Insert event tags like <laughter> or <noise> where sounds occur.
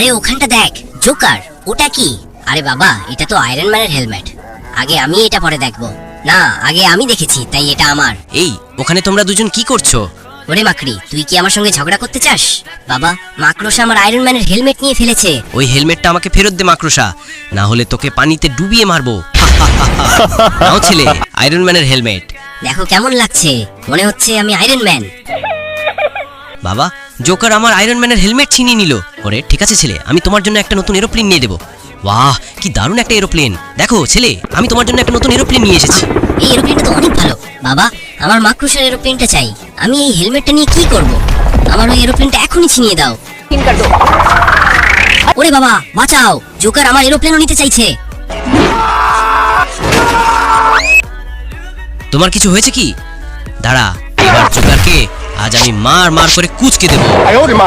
আরে ওখানটা দেখ জোকার ওটা কি? আরে বাবা এটা তো আয়রন ম্যানের হেলমেট আগে আমি এটা পরে দেখব। না আগে আমি দেখেছি তাই এটা আমার। এই ওখানে তোমরা দুজন কি করছ? ওরে মাকড়ি তুই কি আমার সঙ্গে ঝগড়া করতে চাস? বাবা মাকড়সা আমার আয়রন ম্যানের হেলমেট নিয়ে ফেলেছে। ওই হেলমেটটা আমাকে ফেরত দে মাকড়সা। না হলে তোকে পানিতে ডুবিয়ে মারবো। <laughs> নাও ছেলে আয়রন ম্যানের হেলমেট দেখো কেমন লাগছে। মনে হচ্ছে আমি আয়রন ম্যান বাবা জোকার আমার আয়রন ম্যানের হেলমেট ছিনিয়ে নিল। ওরে ঠিক আছে ছেলে আমি তোমার জন্য একটা নতুন এরোপ্লেন নিয়ে দেবো। বাহ কি দারুণ একটা এরোপ্লেন দেখো ছেলে আমি তোমার জন্য একটা নতুন এরোপ্লেন নিয়ে এসেছি। এই এরোপ্লেনটা তো অনেক ভালো। বাবা আমার মাকড়সার এরোপ্লেনটা চাই। আমি এই হেলমেটটা নিয়ে কি করব? আমার ওই এরোপ্লেনটা এখনই ছিনিয়ে দাও। ওরে বাবা বাঁচাও! জোকার আমার এরোপ্লেনও নিতে চাইছে। তোমার কিছু হয়েছে কি? দাঁড়া এবার জোকারকে আজ আমি মার মার করে কুচকে দেবো মা!